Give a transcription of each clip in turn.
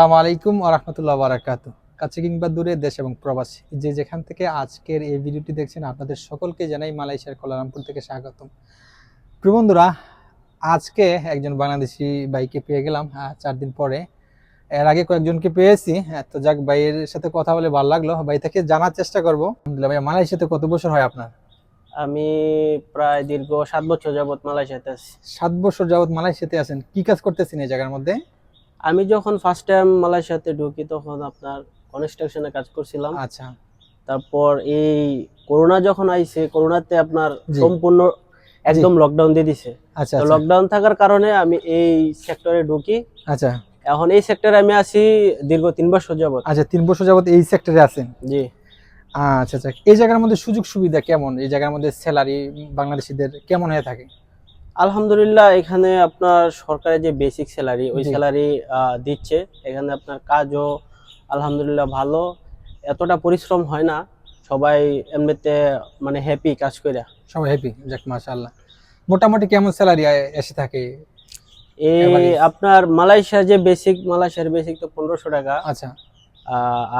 আসসালামু আলাইকুম আরহামতুল্লাহ বারাকাত কাছে কিংবা দূরে দেশ এবং প্রবাসী যে যেখান থেকে আজকের এই ভিডিওটি দেখছেন আপনাদের সকলকে জানাই মালয়েশিয়ার কোলালামপুর থেকে স্বাগতম। প্রিয় বন্ধুরা আজকে একজন বাংলাদেশি ভাইকে পেয়ে গেলাম চার দিন পরে। এর আগে কয়েকজনকে পেয়েছি হ্যাঁ, তো যাক ভাইয়ের সাথে কথা বলে ভালো লাগল। ভাই থেকে জানার চেষ্টা করব। আলহামদুলিল্লাহ ভাই মালয়েশিয়াতে কত বছর হয় আপনার? আমি প্রায় দীর্ঘ সাত বছর যাবত মালয়েশিয়াতে আছি। সাত বছর যাবত মালয়েশিয়াতে আছেন। কি কাজ করতেছেন এই জায়গার মধ্যে? আমি যখন ফার্স্ট টাইম মালয়েশিয়াতে ঢুকি তখন আপনার কনস্ট্রাকশনে কাজ করছিলাম। আচ্ছা। তারপর এই করোনা যখন আইছে করোনাতে আপনার সম্পূর্ণ একদম লকডাউন দিয়ে দিছে। আচ্ছা তো আচ্ছা, লকডাউন থাকার কারণে আমি এই সেক্টরে ঢুকি। আচ্ছা। এখন এই সেক্টরে আমি আছি দীর্ঘ তিন বছর যাবত আচ্ছা তিন বছর যাবত এই সেক্টরে আছেন? জি। আচ্ছা আচ্ছা। এই জায়গার মধ্যে সুযোগ সুবিধা কেমন? এই জায়গার মধ্যে স্যালারি বাংলাদেশিদের কেমন হয়ে থাকে? আলহামদুলিল্লাহ এখানে আপনার সরকারের যে বেসিক স্যালারি ওই স্যালারি দিচ্ছে। এখানে আপনার কাজও আলহামদুলিল্লাহ ভালো। এতটা পরিশ্রম হয় না। সবাই এমনিতে মানে হ্যাপি কাজ করে সবাই হ্যাপি যাক মাশাআল্লাহ। মোটামুটি কেমন স্যালারি এসে থাকে? এই? আপনার মালয়েশিয়ার যে বেসিক মালয়েশিয়ার বেসিক তো পনেরোশো টাকা। আচ্ছা।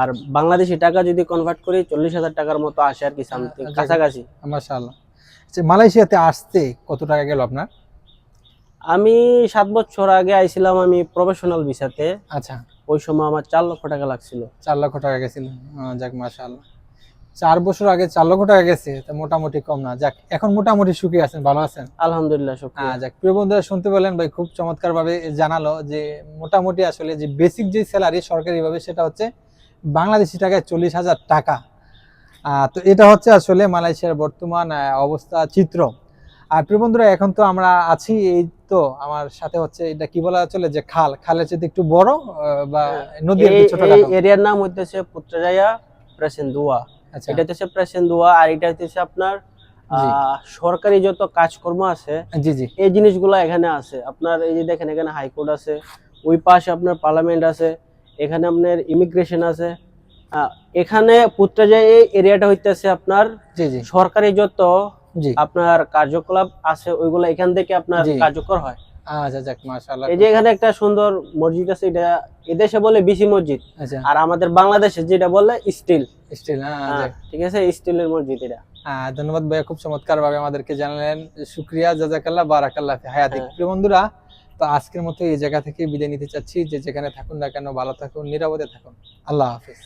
আর বাংলাদেশি টাকা যদি কনভার্ট করি চল্লিশ হাজার টাকার মতো আসে আর কি সামথিং। কাছাকাছি। মাশাআল্লাহ। আচ্ছা মালয়েশিয়াতে আসতে কত টাকা গেল আপনার? আমি সাত বছর আগে আইছিলাম আমি প্রফেশনাল ভিসাতে আচ্ছা। ওই সময় আমার চার লক্ষ টাকা লাগছিল। চার লক্ষ টাকা গেছিল। যাক মাশাআল্লাহ। চার বছর আগে চার লক্ষ টাকা গেছে তা মোটামুটি কম না। যাক এখন মোটামুটি সুখী আছেন ভালো আছেন? আলহামদুলিল্লাহ হ্যাঁ যাক প্রিয় বন্ধুরা শুনতে পেলেন ভাই খুব চমৎকার ভাবে জানালো যে মোটামুটি আসলে যে বেসিক যে স্যালারি সরকারি ভাবে সেটা হচ্ছে বাংলাদেশি টাকায় চল্লিশ হাজার টাকা। তো এটা হচ্ছে আসলে মালয়েশিয়ার বর্তমান অবস্থা চিত্র। আর প্রিয় বন্ধুরা এখন তো আমরা আছি এই তো আমার সাথে হচ্ছে এটা কি বলা চলে যে খাল? খালের চেয়ে একটু বড় বা নদী হ্যাঁ, এই ছোটখাটো? এরিয়ার নাম হইতেছে পুত্রজায়া প্রেসেন্দুয়া। আচ্ছা। এটা হচ্ছে প্রেসেন্দুয়া আর এটা হচ্ছে আপনার আহ, সরকারি যত কাজকর্ম আছে জি জি। এই জিনিসগুলো এখানে আছে। আপনার এই যে দেখেন এখানে হাইকোর্ট আছে ওই পাশে আপনার পার্লামেন্ট আছে এখানে আপনার ইমিগ্রেশন আছে এখানে পুত্রজায়া এই এরিয়াটা হইতেছে আপনার জি জি। সরকারি যত আপনার কার্যকলাপ আছে ওইগুলো এখান থেকে আপনার কার্যকর হয়। আচ্ছা এই যে এখানে একটা সুন্দর মসজিদ আছে এটা এদেশে বলে বিসি মসজিদ। আচ্ছা। আর আমাদের বাংলাদেশে যেটা বলে স্টিল। স্টিল হ্যাঁ ঠিক আছে স্টিলের মসজিদ এটা। আহ, ধন্যবাদ ভাইয়া খুব চমৎকার ভাবে আমাদেরকে জানালেন। শুক্রিয়া জাজাকাল্লাহ বারাকাল্লাহ ফি হায়াতিক হ্যাঁ। প্রিয় বন্ধুরা তো আজকের মতো এই জায়গা থেকে বিদায় নিতে চাচ্ছি। যে যেখানে থাকুন না কেন ভালো থাকুন নিরাপদে থাকুন। আল্লাহ হাফিজ।